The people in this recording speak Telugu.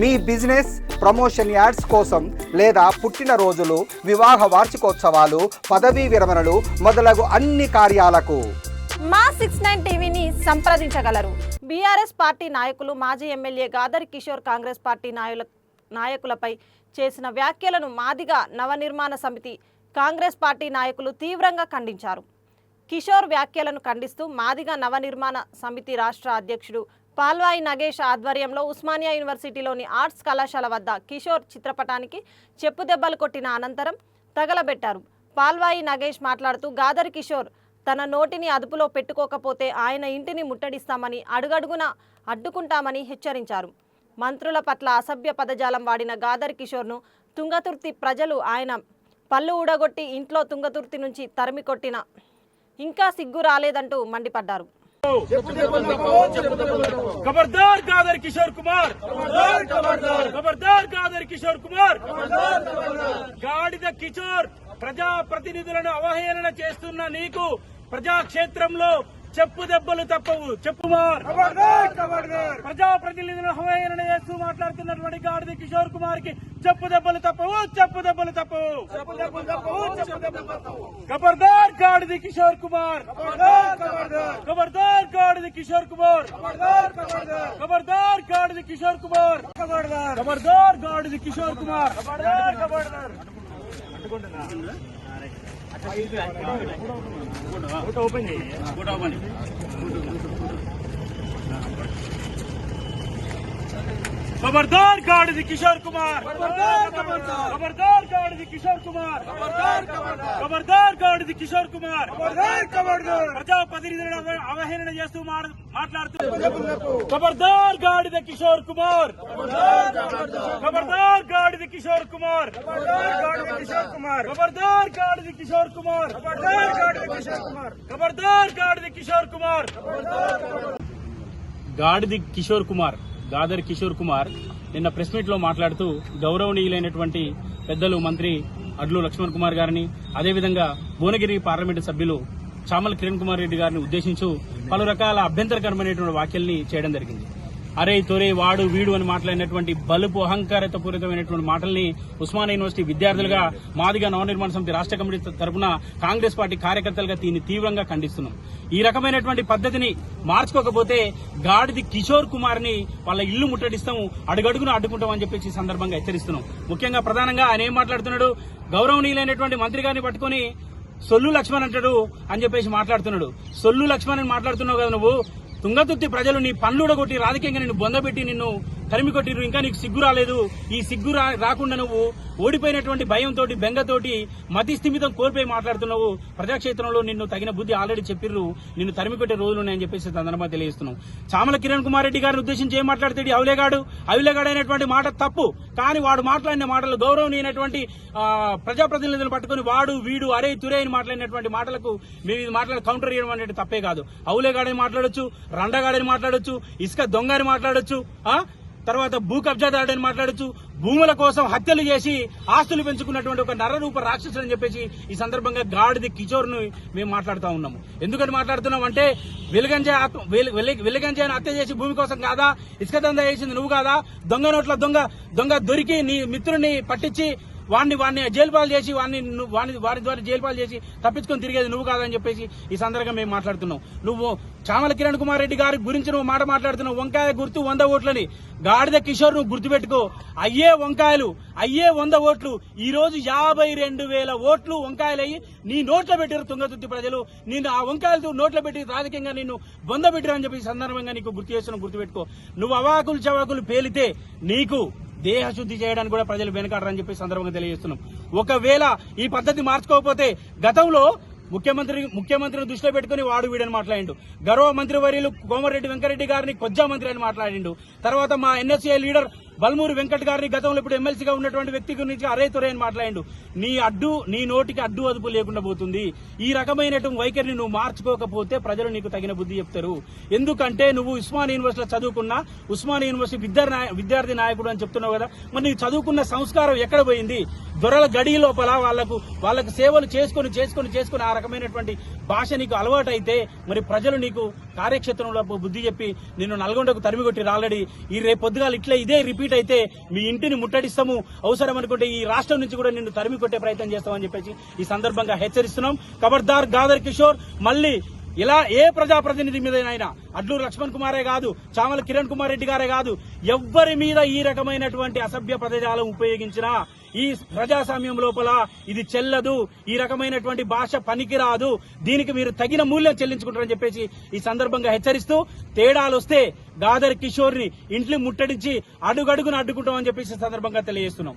మీ బిజినెస్ ప్రమోషన్ యాడ్స్ కోసం లేదా పుట్టినరోజులు వివాహ వార్షికోత్సవాలు పదవీ విరమణలు మొదలగు అన్ని కార్యాలకు. మా సిక్స్ నైన్ టీవీని సంప్రదించగలరు. బీఆర్ఎస్ పార్టీ నాయకులు మాజీ ఎమ్మెల్యే గాదర్ కిషోర్ కాంగ్రెస్ పార్టీ నాయుల నాయకులపై చేసిన వ్యాఖ్యలను మాదిగా నవనిర్మాణ సమితి కాంగ్రెస్ పార్టీ నాయకులు తీవ్రంగా ఖండించారు. కిషోర్ వ్యాఖ్యలను ఖండిస్తూ మాదిగా నవనిర్మాణ సమితి రాష్ట్ర అధ్యక్షుడు పాల్వాయి నగేష్ ఆధ్వర్యంలో ఉస్మానియా యూనివర్సిటీలోని ఆర్ట్స్ కళాశాల వద్ద కిషోర్ చిత్రపటానికి చెప్పుదెబ్బలు కొట్టిన అనంతరం తగలబెట్టారు. పాల్వాయి నగేష్ మాట్లాడుతూ గాదర్ కిషోర్ తన నోటిని అదుపులో పెట్టుకోకపోతే ఆయన ఇంటిని ముట్టడిస్తామని అడుగడుగున అడ్డుకుంటామని హెచ్చరించారు. మంత్రుల పట్ల అసభ్య పదజాలం వాడిన గాదర్ కిషోర్ను తుంగతుర్తి ప్రజలు ఆయన పళ్ళు ఊడగొట్టి ఇంట్లో తుంగతుర్తి నుంచి తరిమి కొట్టిన ఇంకా సిగ్గు రాలేదంటూ మండిపడ్డారు. కబర్దార్ కాదర్ కిషోర్ కుమార్ కబర్దార్ కాదర్ కిషోర్ కుమార్ గాడిద కిషోర్ ప్రజా ప్రతినిధులను అవహేళన చేస్తున్న నీకు ప్రజాక్షేత్రంలో చెప్పు దెబ్బలు తప్పవు. చెప్పుమార్ ప్రజా ప్రతినిధులను అవహేళన చేస్తూ మాట్లాడుతున్నటువంటి గాడిద కిషోర్ కుమార్కి చెప్పు దెబ్బలు తప్పవు చెప్పు దెబ్బలు తప్పవు. ఖబర్దార్ గాడిద కిషోర్ కుమార్. ఖబర్దార్ గాడిద కిషోర్ కుమార్. ఖబర్దార్ గాడిద కిషోర్ కుమార్. ఖబర్దార్ గాడిద కిషోర్ కుమార్. ఓపెన్ చేయి. ఓపెన్ खबरदार गाड़ी किशोर कुमार खबरदार गाड़ी किशोर कुमार खबरदार गाड़ी किशोर कुमार ప్రజా ప్రతినిధులను అవ- అవహేళన చేస్తూ మాడ- మాట్లాడుతూ ఖబర్దార్ గాడిద కిషోర్ కుమార్ ఖబర్దార్ గాడిద కిషోర్ కుమార్ ఖబర్దార్ గాడిద కిషోర్ కుమార్ ఖబర్దార్ గాడిద కిషోర్ కుమార్ గాడిది కిషోర్ కుమార్ గాదర్ కిషోర్ కుమార్ నిన్న ప్రెస్ మీట్లో మాట్లాడుతూ గౌరవనీయులైనటువంటి పెద్దలు మంత్రి అడ్లు లక్ష్మణ్ కుమార్ గారిని అదేవిధంగా భువనగిరి పార్లమెంటు సభ్యులు చామల కిరణ్ కుమార్ రెడ్డి గారిని ఉద్దేశించు పలు రకాల అభ్యంతరకరమైనటువంటి వ్యాఖ్యల్ని చేయడం జరిగింది. అరే తొరే వాడు వీడు అని మాట్లాడినటువంటి బలుపు అహంకారత పూరితమైనటువంటి మాటల్ని ఉస్మానియా యూనివర్సిటీ విద్యార్థులుగా మాదిగా నవనిర్మాణ సమితి రాష్ట్ర కమిటీ తరపున కాంగ్రెస్ పార్టీ కార్యకర్తలుగా దీన్ని తీవ్రంగా ఖండిస్తున్నాం. ఈ రకమైనటువంటి పద్ధతిని మార్చుకోకపోతే గాడిది కిషోర్ కుమార్ని వాళ్ళ ఇల్లు ముట్టడిస్తాం అడ్డుకుంటాం అడ్డుకుంటామని చెప్పేసి సందర్భంగా హెచ్చరిస్తున్నాం. ముఖ్యంగా ప్రధానంగా ఆయన ఏం మాట్లాడుతున్నాడు? గౌరవనీయులైనటువంటి మంత్రి గారిని పట్టుకొని సొల్లు లక్ష్మణ్ అంటాడు అని చెప్పేసి మాట్లాడుతున్నాడు. సొల్లు లక్ష్మణ్ అని మాట్లాడుతున్నావు కదా నువ్వు? తుంగతుర్తి ప్రజలు నీ పనులుడగొట్టి రాజకీయంగా నిన్ను బొందబెట్టి నిన్ను తరిమి కొట్టిరు ఇంకా నీకు సిగ్గు రాలేదు. ఈ సిగ్గు రాకుండా నువ్వు ఓడిపోయినటువంటి భయంతోటి బెంగతోటి మతి స్థిమితం కోల్పోయి మాట్లాడుతున్నావు. ప్రజాక్షేత్రంలో నిన్ను తగిన బుద్ధి ఆల్రెడీ చెప్పిర్రు. నిన్ను తరిమి కొట్టే రోజులు ఉన్నాయని చెప్పేసి సందర్భంగా తెలియజేస్తున్నాం. చామల కిరణ్ కుమార్ రెడ్డి గారిని ఉద్దేశించి ఏం మాట్లాడతాడు అవులేగాడు? అవులేగాడు అయినటువంటి మాట తప్పు. కానీ వాడు మాట్లాడిన మాటలు గౌరవనీయనటువంటి ఆ, ప్రజాప్రతినిధులను పట్టుకుని వాడు వీడు అరే తురే అని మాట్లాడినటువంటి మాటలకు మేము ఇది మాట్లాడి కౌంటర్ చేయడం అనేది తప్పే కాదు. అవులేగాడని మాట్లాడొచ్చు రండగాడని మాట్లాడొచ్చు ఇసుక దొంగ అని మాట్లాడొచ్చు తర్వాత భూ కబ్జాదారుడని మాట్లాడచ్చు భూముల కోసం హత్యలు చేసి ఆస్తులు పెంచుకున్నటువంటి ఒక నరరూప రాక్షసుడు అని చెప్పేసి ఈ సందర్భంగా గాడిది కిచోర్ను మేము మాట్లాడుతూ ఉన్నాము. ఎందుకని మాట్లాడుతున్నాం అంటే వెలుగంజే ఆత్మ- వెలు- హత్య చేసి భూమి కోసం కాదా? ఇసుక దందా చేసింది నువ్వు కాదా? దొంగ నోట్ల దొంగ దొంగ దొరికి నీ మిత్రుడిని పట్టించి వాడిని వాడిని జైలుపాలు చేసి వాడిని వాడిని వారి ద్వారా జైలుపాలు చేసి తప్పించుకొని తిరిగేది నువ్వు కాదని చెప్పేసి ఈ సందర్భంగా మేము మాట్లాడుతున్నాం. నువ్వు చామల కిరణ్ కుమార్ రెడ్డి గారి గురించి నువ్వు మాట మాట్లాడుతున్నావు. వంకాయ గుర్తు వంద ఓట్లని. గాడిద కిషోర్ నువ్వు గుర్తుపెట్టుకో. అయ్యే వంకాయలు అయ్యే వంద ఓట్లు. ఈ రోజు యాభై రెండు వేల ఓట్లు వంకాయలయ్యి నీ నోట్లో పెట్టారు తుంగతుర్తి ప్రజలు. నిన్ను ఆ వంకాయలతో నోట్లో పెట్టి రాజకీయంగా నిన్ను బొంద పెట్టారని చెప్పి సందర్భంగా నీకు గుర్తు చేస్తున్నావు గుర్తుపెట్టుకో. నువ్వు అవాకులు చవాకులు పేలితే నీకు దేహశుద్ధి చేయడానికి కూడా ప్రజలు వెనకాడరని చెప్పి సందర్భంగా తెలియజేస్తున్నాం. ఒకవేళ ఈ పద్ధతి మార్చుకోకపోతే గతంలో ముఖ్యమంత్రి ముఖ్యమంత్రిని దృష్టిలో పెట్టుకుని వాడు వీడని మాట్లాడిండు. గౌరవ మంత్రి వర్యులు కోమరెడ్డి వెంకరెడ్డి గారిని కొజ్జా మంత్రి అని మాట్లాడిండు. తర్వాత మా ఎన్ఎస్ఏ లీడర్ బల్మూరి వెంకట్ గారిని గతంలో ఇప్పుడు ఎమ్మెల్సీగా ఉన్నటువంటి వ్యక్తి గురించి అరే తురే అని మాట్లాడిండు. నీ అడ్డు నీ నోటికి అడ్డు అదుపు లేకుండా పోతుంది. ఈ రకమైనటువంటి వైఖరిని నువ్వు మార్చుకోకపోతే ప్రజలు నీకు తగిన బుద్ధి చెప్తారు. ఎందుకంటే నువ్వు ఉస్మాన్ యూనివర్సిటీలో చదువుకున్నా ఉస్మాన్ యూనివర్సిటీ విద్యార్థి నాయ- విద్యార్థి నాయకుడు అని చెప్తున్నావు కదా మరి నీకు చదువుకున్న సంస్కారం ఎక్కడ పోయింది? దొరల గడి లోపల వాళ్ళకు వాళ్ళకు సేవలు చేసుకొని చేసుకొని చేసుకొని ఆ రకమైనటువంటి భాష నీకు అలవాటైతే మరి ప్రజలు నీకు కార్యక్షేత్రంలో బుద్ధి చెప్పి నిన్ను నల్గొండకు తరిమి కొట్టి ఆల్రెడీ. ఈ రేపు పొద్దుగాలు ఇట్లా ఇదే రిపీట్ అయితే మీ ఇంటిని ముట్టడిస్తాము. అవసరం అనుకుంటే ఈ రాష్ట్రం నుంచి కూడా నిన్ను తరిమి కొట్టే ప్రయత్నం చేస్తామని చెప్పేసి ఈ సందర్భంగా హెచ్చరిస్తున్నాం. ఖబర్దార్ గాదర్ కిషోర్ మళ్ళీ ఇలా ఏ ప్రజాప్రతినిధి మీదనైనా అడ్లూరు లక్ష్మణ్ కుమారే కాదు చామల కిరణ్ కుమార్ రెడ్డి గారే కాదు ఎవ్వరి మీద ఈ రకమైనటువంటి అసభ్య పదజాలం ఉపయోగించినా ఈ ప్రజాస్వామ్యం లోపల ఇది చెల్లదు ఈ రకమైనటువంటి భాష పనికిరాదు దీనికి మీరు తగిన మూల్యం చెల్లించుకుంటారని చెప్పేసి ఈ సందర్భంగా హెచ్చరిస్తూ తేడాలు వస్తే గాదర్ కిషోర్ని ఇంట్లో ముట్టడించి అడుగడుగున అడ్డుకుంటామని చెప్పేసి సందర్భంగా తెలియజేస్తున్నాం.